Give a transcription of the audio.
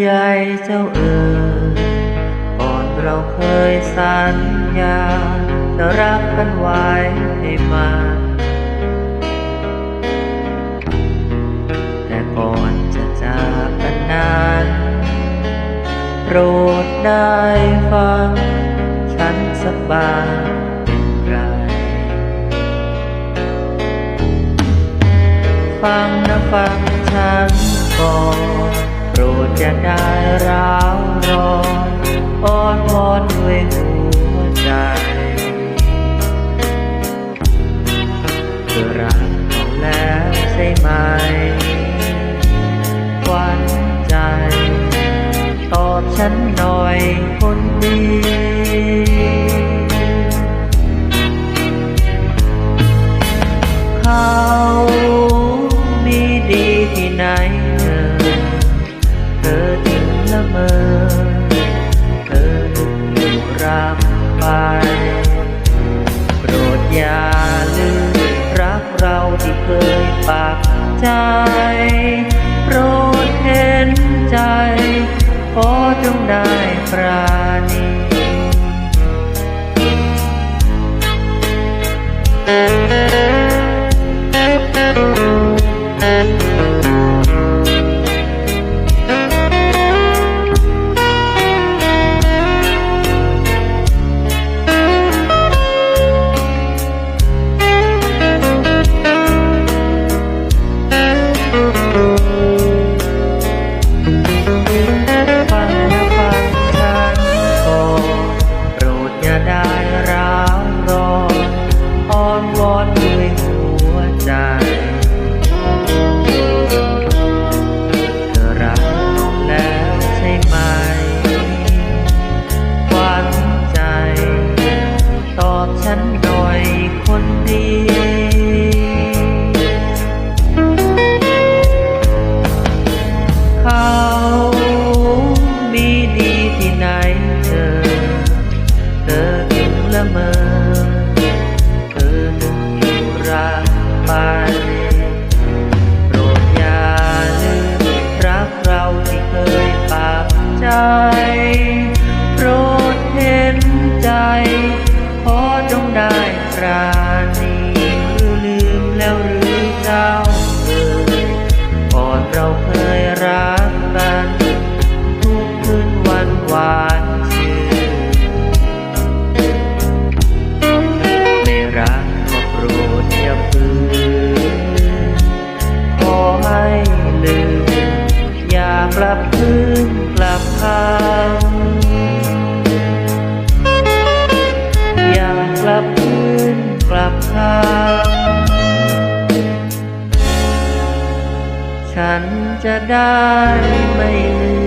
ใหญ่เจ้าเอ๋ยก่อนเราเคยสัญญา จะรักกันไว้ให้มาแต่ก่อนจะจากกันนั้นโปรดได้ฟัง ฉันสักบางเป็นไรฟังนะฟังฉันก่อน โปรดอย่าได้ร้าวรอนอ้อนวอนด้วยหัวใจเธอรักเขาแล้วใช่ไหมหวันใจ ตอบฉันหน่อยคนดีเขา ใจ โปรดเห็นใจ ขอจงได้ปรา โปรดเห็นใจ ขอจงได้ปราณีหรือลืมแล้วหรือเจ้าเอ่ยก่อนเราเคยรักกัน ทุกคืนวันหวานชื่นไม่รักก็โปรดอย่าฝืนขอให้ลืม อย่ากลับคืน กลับคำอยากกลับคืนกลับทางฉันจะได้ไม่ลืม